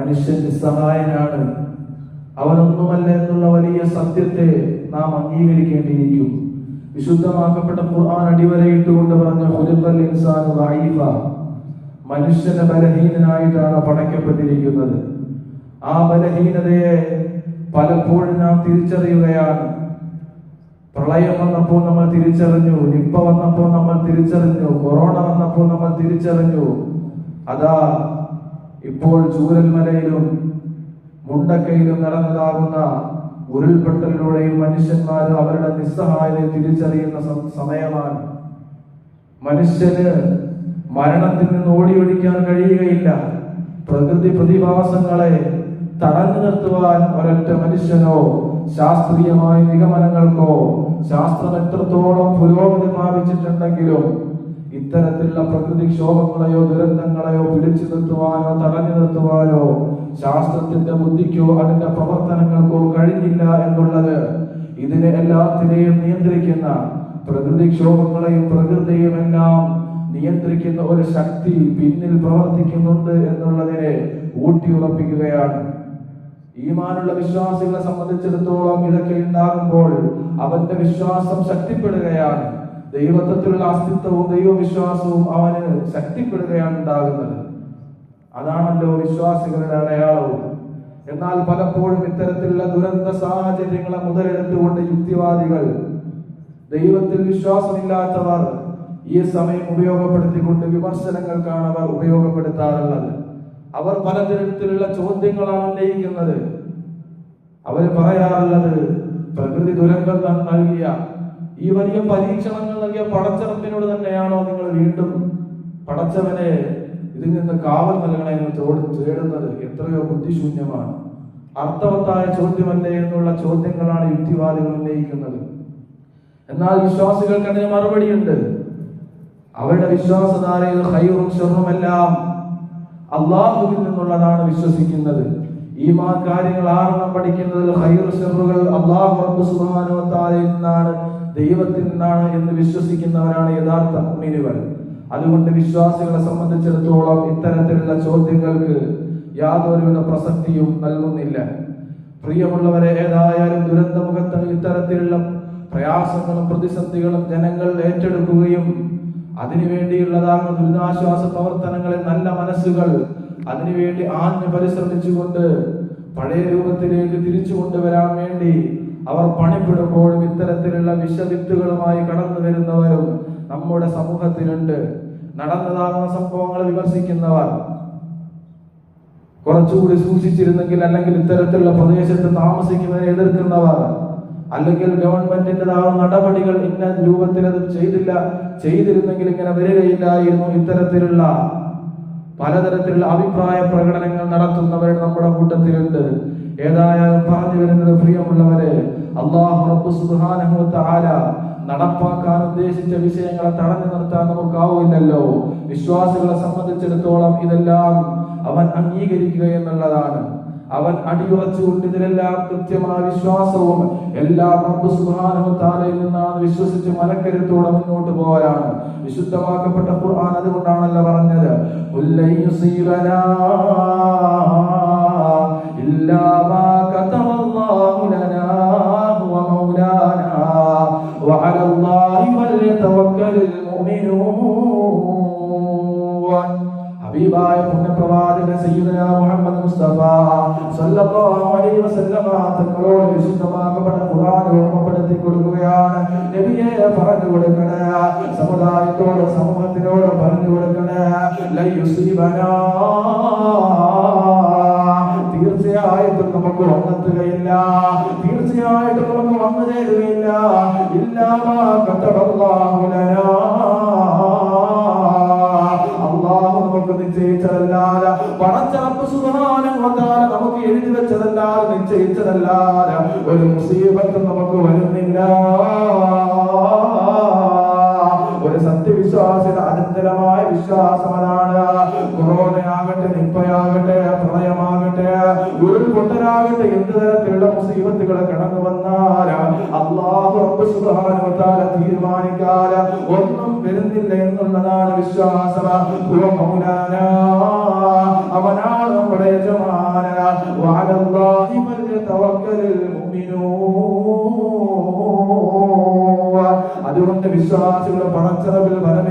മനുഷ്യൻ നിസ്സഹായനാണ് അവനൊന്നുമല്ല എന്നുള്ള വലിയ സത്യത്തെ നാം അംഗീകരിക്കേണ്ടിയിരിക്കും. വിശുദ്ധമാക്കപ്പെട്ട ഖുർആൻ അടിവരയിട്ടുകൊണ്ട് പറഞ്ഞ ദഈഫ മനുഷ്യനെ ബലഹീനനായിട്ടാണ് പടയ്ക്കപ്പെട്ടിരിക്കുന്നത്. ആ ബലഹീനതയെ പലപ്പോഴും നാം തിരിച്ചറിയുകയാണ്. പ്രളയം വന്നപ്പോൾ നമ്മൾ തിരിച്ചറിഞ്ഞു നിപ്പ വന്നപ്പോൾ നമ്മൾ തിരിച്ചറിഞ്ഞു കൊറോണ വന്നപ്പോൾ നമ്മൾ തിരിച്ചറിഞ്ഞു. അതാ ഇപ്പോൾ ചൂരൽമലയിലും മുണ്ടക്കയിലും നടന്നതാകുന്ന ഉരുൾപൊട്ടലിലൂടെയും മനുഷ്യന്മാർ അവരുടെ നിസ്സഹായതയെ തിരിച്ചറിയുന്ന സമയമാണ്. മനുഷ്യന് മരണത്തിൽ നിന്ന് ഓടിയൊഴിക്കാൻ കഴിയുകയില്ല. പ്രകൃതി പ്രതിഭാസങ്ങളെ തടഞ്ഞു നിർത്തുവാൻ ഒരൊറ്റ മനുഷ്യനോ ശാസ്ത്രീയമായ നിഗമനങ്ങൾക്കോ ശാസ്ത്രം എത്രത്തോളം പുരോഗതി പ്രാപിച്ചിട്ടുണ്ടെങ്കിലും ഇത്തരത്തിലുള്ള പ്രകൃതിക്ഷോഭങ്ങളെയോ ദുരന്തങ്ങളെയോ പിടിച്ചു നിർത്തുവാനോ തടഞ്ഞു നിർത്തുവാനോ ശാസ്ത്രത്തിന്റെ ബുദ്ധിക്കോ അതിന്റെ പ്രവർത്തനങ്ങൾക്കോ കഴിഞ്ഞില്ല എന്നുള്ളത് ഇതിനെ എല്ലാത്തിനെയും നിയന്ത്രിക്കുന്ന പ്രകൃതിക്ഷോഭങ്ങളെയും പ്രകൃതിയും എല്ലാം നിയന്ത്രിക്കുന്ന ഒരു ശക്തി പിന്നിൽ പ്രവർത്തിക്കുന്നുണ്ട് എന്നുള്ളതിനെ ഊട്ടിയുറപ്പിക്കുകയാണ്. ഈമാനുള്ള വിശ്വാസികളെ സംബന്ധിച്ചിടത്തോളം ഇതൊക്കെ ഉണ്ടാകുമ്പോൾ അവന്റെ വിശ്വാസം ശക്തിപ്പെടുകയാണ്. ദൈവത്വത്തിലുള്ള അസ്തിത്വവും ദൈവവിശ്വാസവും അവന് ശക്തിപ്പെടുകയാണ് ഉണ്ടാകുന്നത്. അതാണല്ലോ വിശ്വാസികളുടെ അടയാളവും. എന്നാൽ പലപ്പോഴും ഇത്തരത്തിലുള്ള ദുരന്ത സാഹചര്യങ്ങളെ മുതലെടുത്തുകൊണ്ട് യുക്തിവാദികൾ ദൈവത്തിൽ വിശ്വാസമില്ലാത്തവർ ഈ സമയം ഉപയോഗപ്പെടുത്തിക്കൊണ്ട് വിമർശനങ്ങൾക്കാണ് അവർ ഉപയോഗപ്പെടുത്താറുള്ളത്. അവർ പലതരത്തിലുള്ള ചോദ്യങ്ങളാണ് ഉന്നയിക്കുന്നത്. അവർ പറയാറുള്ളത് പ്രകൃതി ദുരന്തം നൽകിയ ഈ വലിയ പരീക്ഷണങ്ങൾ നൽകിയ പടച്ചറപ്പിനോട് തന്നെയാണോ നിങ്ങൾ വീണ്ടും പടച്ചവനെ ഇതിൽ നിന്ന് കാവൽ നൽകണേ എന്ന് ചോദി തേടുന്നത്? എത്രയോ ബുദ്ധിശൂന്യമാണ്. അർത്ഥവത്തായ ചോദ്യമല്ലേ എന്നുള്ള ചോദ്യങ്ങളാണ് യുക്തിവാദികൾ ഉന്നയിക്കുന്നത്. എന്നാൽ വിശ്വാസികൾക്ക് അതിന് മറുപടിയുണ്ട്. അവരുടെ വിശ്വാസധാരയിൽ ഹൈറും ഷെറുമെല്ലാം അള്ളാഹുവിൽ നിന്നുള്ളതാണ് വിശ്വസിക്കുന്നത്. ഈമാൻ കാര്യങ്ങൾ ആറെണ്ണം പഠിക്കുന്നതിൽ ഹൈർ ഷെറുകൾ അള്ളാഹു നിന്നാണ് ദൈവത്തിൽ നിന്നാണ് എന്ന് വിശ്വസിക്കുന്നവരാണ് യഥാർത്ഥ മുമ്മിനുകൾ അതുകൊണ്ട് വിശ്വാസികളെ സംബന്ധിച്ചിടത്തോളം ഇത്തരത്തിലുള്ള ചോദ്യങ്ങൾക്ക് യാതൊരുവിധ പ്രസക്തിയും നൽകുന്നില്ല. പ്രിയമുള്ളവരെ ഏതായാലും ദുരന്തമുഖത്ത് ഇത്തരത്തിലുള്ള പ്രയാസങ്ങളും പ്രതിസന്ധികളും ജനങ്ങൾ ഏറ്റെടുക്കുകയും അതിനുവേണ്ടിയുള്ളതാണ് ദുരിതാശ്വാസ പ്രവർത്തനങ്ങളെ നല്ല മനസ്സുകൾ അതിനുവേണ്ടി ആഞ്ഞു പരിശ്രമിച്ചുകൊണ്ട് പഴയ രൂപത്തിലേക്ക് തിരിച്ചു കൊണ്ടുവരാൻ വേണ്ടി അവർ പണിപ്പെടുമ്പോഴും ഇത്തരത്തിലുള്ള വിഷവിത്തുകളുമായി കടന്നു വരുന്നവരും നമ്മുടെ സമൂഹത്തിലുണ്ട്. നടന്നതാകുന്ന സംഭവങ്ങൾ വിമർശിക്കുന്നവർ. കുറച്ചുകൂടി സൂക്ഷിച്ചിരുന്നെങ്കിൽ അല്ലെങ്കിൽ ഇത്തരത്തിലുള്ള പ്രദേശത്ത് താമസിക്കുന്നതിനെ എതിർക്കുന്നവർ. അല്ലെങ്കിൽ ഗവൺമെന്റിന്റെതാകുന്ന നടപടികൾ ഇന്ന രൂപത്തിൽ അത് ചെയ്തില്ല ചെയ്തിരുന്നെങ്കിൽ ഇങ്ങനെ വരികയില്ലായിരുന്നു ഇത്തരത്തിലുള്ള പലതരത്തിലുള്ള അഭിപ്രായ പ്രകടനങ്ങൾ നടത്തുന്നവർ നമ്മുടെ കൂട്ടത്തിലുണ്ട്. ഏതായാലും പറഞ്ഞു വരുന്നത് പ്രിയമുള്ളവരെ അള്ളാഹു നടപ്പാക്കാൻ ഉദ്ദേശിച്ച വിഷയങ്ങളെ തടഞ്ഞു നിർത്താൻ നമുക്കാവില്ലല്ലോ വിശ്വാസികളെ സംബന്ധിച്ചിടത്തോളം ഇതെല്ലാം അവൻ അംഗീകരിക്കുക എന്നുള്ളതാണ്. അവൻ അടിയുറച്ചുകൊണ്ട് ഇതിലെല്ലാം കൃത്യമായ വിശ്വാസവും എല്ലാം റബ്ബ് സുബ്ഹാനഹു തആലയിൽ നിന്നാണ് വിശ്വസിച്ച് മനക്കരുത്തോടെ മുന്നോട്ട് പോകാനാണ് വിശുദ്ധമാക്കപ്പെട്ട ഖുർആൻ അതുകൊണ്ടാണല്ലോ പറഞ്ഞത് വഅല അല്ലാഹി المؤمنون ഹബീബായ പുണ്യപ്രവാചകൻ സയ്യിദന മുഹമ്മദ് മുസ്തഫ സല്ലല്ലാഹു അലൈഹി വസല്ലമ തങ്ങളോട് വിശുദ്ധമാക്കപ്പെട്ട ഖുർആൻ ഓർമ്മപ്പെടുത്തി കൊടുക്കുകയാണ്. നബിയെ പറഞ്ഞു കൊടുക്കണേ സമുദായത്തോട് സമൂഹത്തിനോട് പറഞ്ഞു കൊടുക്കണേ. ലൻ യുസീബനാ തീർച്ചയായിട്ടും നമുക്ക് വന്നെത്തുകയില്ല. തീർച്ചയായിട്ടും നമുക്ക് വന്നു ചേരുകയില്ല. ഇല്ലാമാ കത്തബല്ലാഹു ലനാ അള്ളാഹു നമുക്ക് നിശ്ചയിച്ചതല്ലാതെ പടച്ചറപ്പ് വന്നാൽ നമുക്ക് എഴുതി വെച്ചതല്ലാതെ നിശ്ചയിച്ചതല്ലാതെ ഒരു മുസീബത്തും നമുക്ക് വരുന്നില്ല. ഒരു സത്യവിശ്വാസിയുടെ അനന്തരമായ വിശ്വാസം അതാണ്. കൊറോണയാകട്ടെ നിപ്പയാകട്ടെ ഉരുൾപൊട്ടലാകട്ടെ എന്ത് തരത്തിലുള്ള മുസീബത്തുകൾ കടന്നു വന്നാൽ അള്ളാഹു തീരുമാനിക്കാല. ഒന്നും വരുന്നില്ല എന്നുള്ളതാണ് വിശ്വാസം. അവനാണ് നമ്മുടെ മുഅ്മിനൂൻ. അതുകൊണ്ട് വിശ്വാസികളുടെ പണച്ചറവിൽ വരമേ